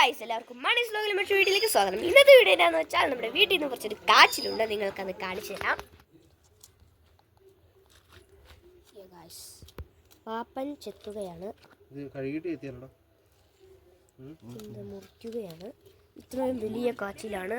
Guys എല്ലാവർക്കും മണി സ്ലോഗിലും മറ്റു വീട്ടിലേക്ക് സ്വാഗതം. ഇന്നത്തെ വീഡിയോ എന്താണെന്ന് വെച്ചാൽ നമ്മുടെ വീട്ടിൽ നിന്ന് കുറച്ചൊരു കാച്ചിലുണ്ട്. നിങ്ങൾക്കത് കാണിച്ചു തരാം. പാപ്പൻ ചെത്തുകയാണ്. മുറിക്കുകയാണ്. ഇത്രയും വലിയ കാച്ചിലാണ്.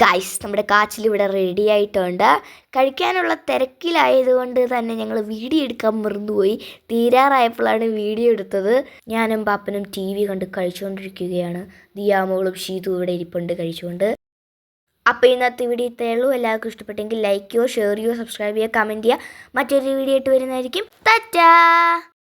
ഗൈസ് നമ്മുടെ കാച്ചിൽ ഇവിടെ റെഡി ആയിട്ടുണ്ട്. കഴിക്കാനുള്ള തിരക്കിലായതുകൊണ്ട് തന്നെ ഞങ്ങൾ വീഡിയോ എടുക്കാൻ മറന്നുപോയി. തീരാറായപ്പോഴാണ് വീഡിയോ എടുത്തത്. ഞാനും പാപ്പനും ടി വി കണ്ട് കഴിച്ചുകൊണ്ടിരിക്കുകയാണ്. ദിയാമോളും ഷീതു ഇവിടെ ഇരിപ്പുണ്ട് കഴിച്ചുകൊണ്ട്. അപ്പോൾ ഇന്നത്തെ വീഡിയോ ഇത്രയേ ഉള്ളൂ. എല്ലാവർക്കും ഇഷ്ടപ്പെട്ടെങ്കിൽ ലൈക്ക് ചെയ്യുക ഷെയർ ചെയ്യുക സബ്സ്ക്രൈബ് ചെയ്യുക കമന്റ് ചെയ്യുക. മറ്റൊരു വീഡിയോ ആയിട്ട് വരുന്നതായിരിക്കും. തറ്റാ